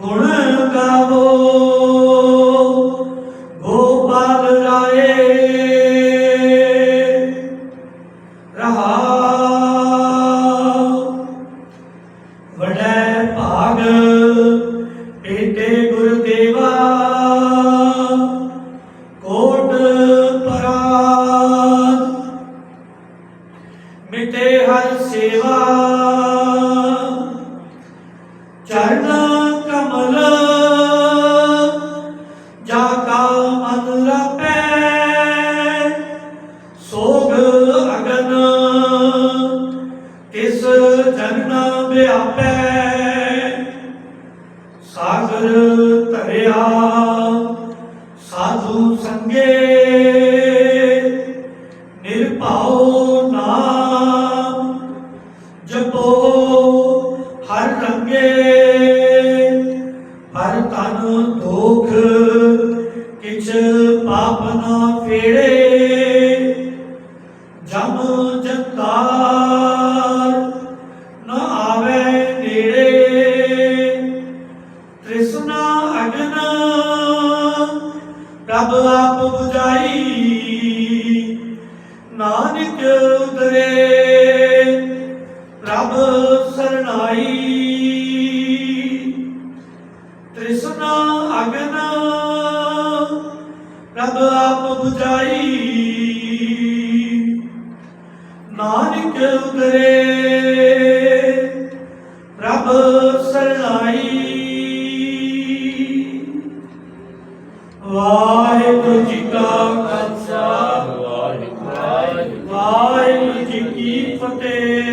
ਗੁਣ ਗਾਵੋ ਗੋਪਾਲ ਰਾਏ। ਮਿਟੇ ਹਰ ਸੇਵਾ। ਚਰਨ ਕਮਲ, ਜਾ ਕਾ ਮਨ ਰਪੈ। ਸੋਗ ਅਗਨ ਤਿਸ ਜਨ ਵਿਆਪੈ। ਸਾਗਰ ਧਰਿਆ, ਸਾਧੂ ਸੰਗੇ। ਜਮ ਜੰਤਾਰ ਉਤਰੇ। ਪ੍ਰਭ ਸਰਨਾਈ। ਵਾਹਿਗੁਰੂ ਜੀ ਕਾ ਖਾਲਸਾ। ਵਾਹਿਗੁਰੂ ਜੀ ਕੀ ਫਤਿਹ।